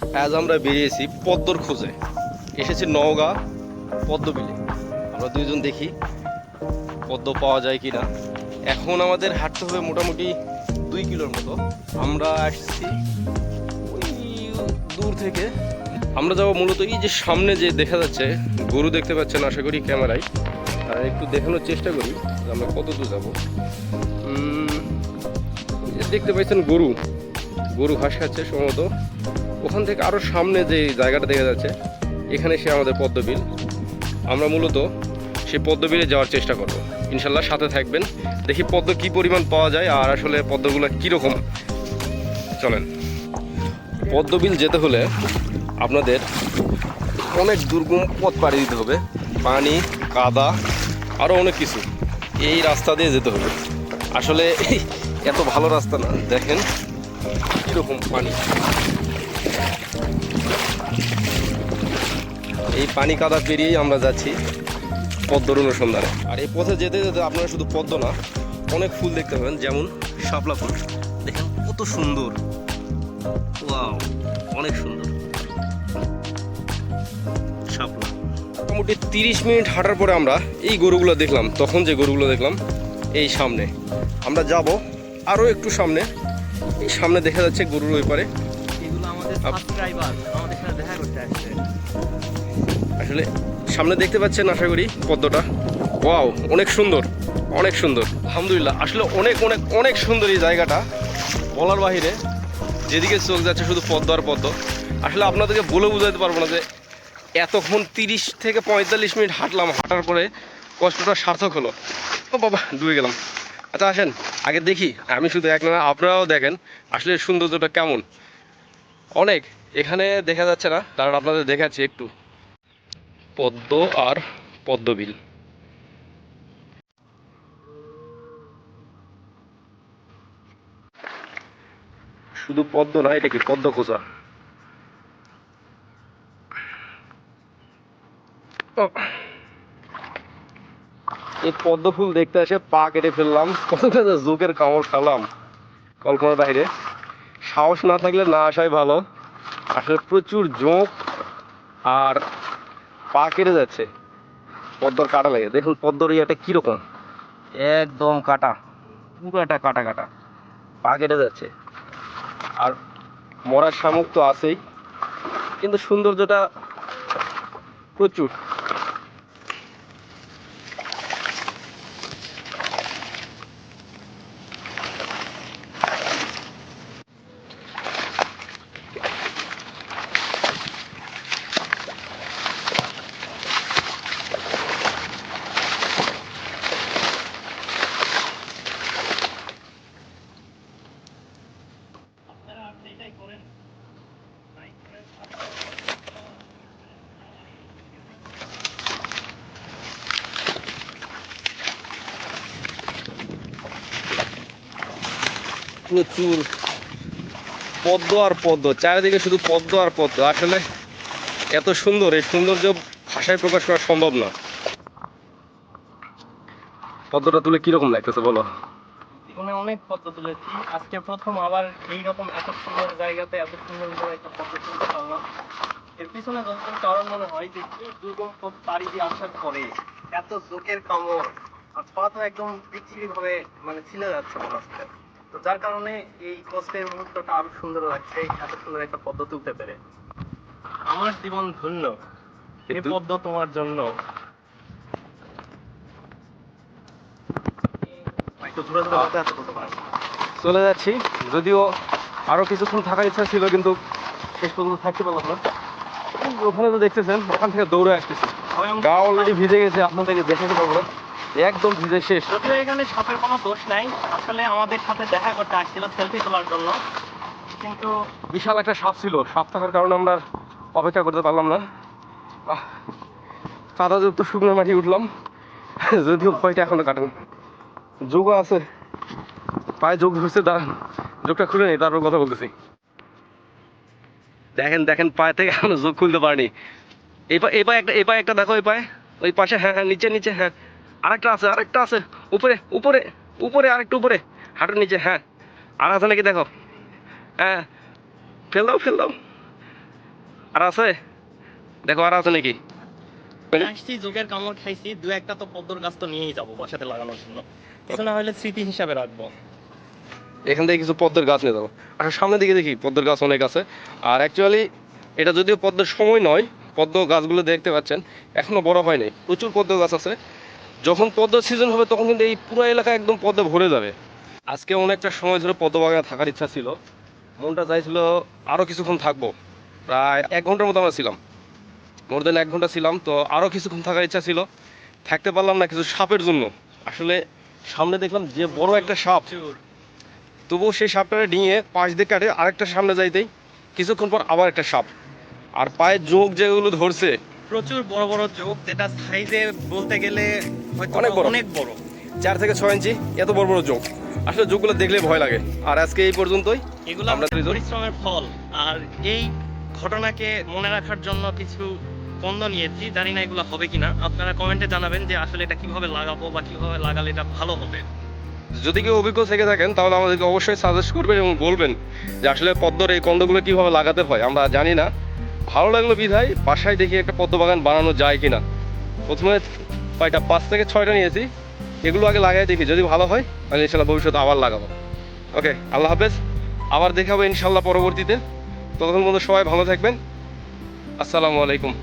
আজ আমরা বেরিয়েছি পদ্মর খোঁজে। এসেছি নওগাঁ পদ্ম পদ্মবিলে। আমরা দুইজন দেখি, পদ্ম পাওয়া যায় কিনা। এখন আমাদের হাঁটতে হবে মোটামুটি দুই কিলোর মতো। আমরা আসছি ওই দূর থেকে। আমরা যাব মূলত এই যে সামনে যে দেখা যাচ্ছে, গরু দেখতে পাচ্ছেন আশা করি ক্যামেরায়। আর একটু দেখানোর চেষ্টা করি আমরা কত দূর যাব। দেখতে পাচ্ছেন গরু। গরু ঘাস খাচ্ছে সম্ভবত। ওখান থেকে আরও সামনে যে জায়গাটা দেখা যাচ্ছে, এখানে সে আমাদের পদ্মবিল। আমরা মূলত সে পদ্মবিলে যাওয়ার চেষ্টা করব। ইনশাল্লাহ সাথে থাকবেন। দেখি পদ্ম কি পরিমাণ পাওয়া যায় আর আসলে পদ্মগুলো কীরকম। চলেন। পদ্মবিল যেতে হলে আপনাদের অনেক দুর্গম পথ পাড়ি দিতে হবে। পানি, কাদা আরও অনেক কিছু। এই রাস্তা দিয়ে যেতে হবে। আসলে এত ভালো রাস্তা না। দেখেন কীরকম পানি। এই পানি কাদা পেরিয়েই আমরা যাচ্ছি পদ্মর অনুসন্ধানে। আর এই পথে যেতে যেতে আপনারা শুধু পদ্ম না, অনেক ফুল দেখতে পাবেন, যেমন শাপলা ফুল। দেখেন কত সুন্দর। ওয়াও, অনেক সুন্দর। শাপলা। মোটামুটি তিরিশ মিনিট হাঁটার পরে আমরা এই গরুগুলো দেখলাম, তখন যে গরুগুলো দেখলাম, এই সামনে। আমরা যাব আরও একটু সামনে। এই সামনে দেখা যাচ্ছে গরুর ওই পারে। সাবস্ক্রাইবার আমাদের সাথে দেখা করতে আসছে। আসলে সামনে দেখতে পাচ্ছেন আশা করি পদ্মটা। ওয়াও অনেক সুন্দর অনেক সুন্দর। আলহামদুলিল্লাহ আসলে অনেক অনেক অনেক সুন্দর এই জায়গাটা। বলার বাহিরে যেদিকে চোখ যাচ্ছে শুধু পদ্ম আর পদ্ম। আসলে আপনাদেরকে বলে বোঝাতে পারব না যে এতক্ষণ তিরিশ থেকে পঁয়তাল্লিশ মিনিট হাঁটলাম হাঁটার পরে কষ্টটা সার্থক হলো। ও বাবা ডুবে গেলাম। আচ্ছা আসেন আগে দেখি আমি শুধু এক না আপনারাও দেখেন আসলে সৌন্দর্যটা কেমন। অনেক। এখানে দেখা যাচ্ছে না। কারণ আপনাদের দেখাচ্ছি একটু। পদ্ম আর পদ্মবিল। শুধু পদ্ম না, এটা কি পদ্ম খোঁজা এই পদ্ম ফুল দেখতে এসে পা কেটে ফেললাম। কতটা যে জোকের কামড় খালাম। কল্পনার বাইরে। সাহস না থাকলে না আসাই ভালো। আসলে প্রচুর জোঁক আর পা কেটে যাচ্ছে। পদ্মর কাটা লাগে। দেখুন পদ্মর ইয়েটা কীরকম। একদম কাটা। পুরোটা কাটা কাটা। পা কেটে যাচ্ছে। আর মরার শামুক তো আছেই। কিন্তু সৌন্দর্যটা প্রচুর। প্রচুর পদ্ম আর পদ্ম, চারিদিকে শুধু পদ্ম আর পদ্ম। আসলে এত সুন্দর, এই সৌন্দর্য ভাষায় প্রকাশ করা সম্ভব না। পদ্মটা তুলে কীরকম লাগতেছে বলো? অনেক পদ্ম তুলেছি। আজকে প্রথম আবার এইরকম এত সুন্দর জায়গাতে এত সুন্দর করে একটা পদ্ম তুলতে পারলাম। এর পিছনে যতটুকু কারণ মনে হয় যে কি দুর্গম পথ পাড়ি দিয়ে আসার পরে এত জোকের কামড় আর পা তো একদম বিচ্ছিরি ভাবে মানে ছিলে যাচ্ছে মনে হচ্ছে তো যার কারণে এই কষ্টের মুহূর্তটা আরও সুন্দর লাগছে এত সুন্দর একটা পদ্ম তুলতে পেরে। আমার জীবন ধন্য। এই পদ্ম তোমার জন্য একটু দূরে দূরে হাতে হাতে করতে পারো চলে যাচ্ছি। যদিও আরও কিছুক্ষণ থাকার ইচ্ছা ছিল কিন্তু শেষ পর্যন্ত থাকতে পারলাম না। ওখানে তো দেখতেছেন ওখান থেকে দৌড়ে আসতেছি। গা অলরেডি ভিজে গেছে আপনাদেরকে দেখাতে পারব না। একদম ভিজে শেষ। যদিও এখানে সাপের কোনো দোষ নাই আসলে আমাদের সাথে দেখা করতে আসছিল সেলফি তোলার জন্য। কিন্তু বিশাল একটা সাপ ছিল সাপ থাকার কারণে আমরা অপেক্ষা করতে পারলাম না। কাদাযুক্ত শুকনো মাটি উঠলাম। যদিও ভয়টা এখনও কাটেনি। যোগও আছে। পায়ে যোগ হচ্ছে দাঁড়ান। যোগটা খুলে নেই তারপর কথা বলতেছি। দেখেন দেখেন, পায়ে থেকে এখনও যোগ খুলতে পারিনি। এই পা এই পায়ে একটা এই পায়ে একটা দেখো, এই পায়ে। ওই পাশে হ্যাঁ হ্যাঁ নিচে নিচে হ্যাঁ। আরেকটা আছে আরেকটা আছে। উপরে উপরে উপরে, আরেকটু উপরে। হাঁটুর নিচে হ্যাঁ। আর আছে নাকি দেখো? হ্যাঁ। ফেল দাও ফেল দাও। আর আছে? দেখো, আর আছে নাকি? আসছি যোগের কামড় খাইছি, দু একটা তো পদ্মর গাছ তো নিয়েই যাব বাসাতে লাগানোর জন্য। কিছু না হলে স্মৃতি হিসাবে রাখব। এখান থেকে কিছু পদ্মের গাছ নিয়ে যাব। আচ্ছা সামনের দিকে দেখি, পদ্মের গাছ অনেক আছে। আর অ্যাকচুয়ালি এটা যদিও পদ্মের সময় নয়, পদ্ম গাছগুলো দেখতে পাচ্ছেন, এখনও বড় হয়নি। প্রচুর পদ্ম গাছ আছে। যখন পদ্ম সিজন হবে, তখন কিন্তু এই পুরো এলাকা একদম পদ্মে ভরে যাবে। আজকে অনেকটা সময় ধরে পদ্ম বাগানে থাকার ইচ্ছা ছিল। মনটা চাইছিল আরও কিছুক্ষণ থাকব। প্রায় এক ঘণ্টার মতো আমরা ছিলাম। মোর দেন এক ঘণ্টা ছিলাম তো আরও কিছুক্ষণ থাকার ইচ্ছা ছিল। থাকতে পারলাম না কিছু সাপের জন্য। আসলে সামনে দেখলাম যে বড় একটা সাপ। তবুও সেই সাপটাকে নিয়ে পাশ দিয়ে কাটে আরেকটা সামনে যাইতেই। কিছুক্ষণ পর আবার একটা সাপ। আর পায়ের যোগ যেগুলো ধরছে প্রচুর বড় বড় চোখ যেটা সাইজে বলতে গেলে অনেক বড়। অনেক বড়। চার থেকে ছয় ইঞ্চি এত বড় বড় যোগ আসলে যোগগুলো দেখলে ভয় লাগে। আর আজকে এই পর্যন্তই। এগুলো আমরা পরিশ্রমের ফল। আর এই ঘটনাকে মনে রাখার জন্য কিছু পণ্য নিয়েছি জানি না এগুলো হবে কিনা। আপনারা কমেন্টে জানাবেন যে আসলে এটা কীভাবে লাগাবো বা কীভাবে লাগালে এটা ভালো হবে। যদি কেউ অভিজ্ঞ থেকে থাকেন, তাহলে আমাদেরকে অবশ্যই সাজেস্ট করবেন এবং বলবেন যে আসলে পদ্মর এই কন্দগুলো কীভাবে লাগাতে হয়। আমরা জানি না। ভালো লাগল বিধায়, বাসায় দেখি একটা পদ্ম বাগান বানানো যায় কিনা। প্রথমে কয়টা? পাঁচ থেকে ছয়টা নিয়েছি। এগুলো আগে লাগাই দেখি। যদি ভালো হয়, তাহলে ইনশাল্লাহ ভবিষ্যতে আবার লাগাবো। ওকে আল্লাহ হাফেজ। আবার দেখাবো ইনশাল্লাহ পরবর্তীতে। ততক্ষণ পর্যন্ত সবাই ভালো থাকবেন। আসসালামু আলাইকুম।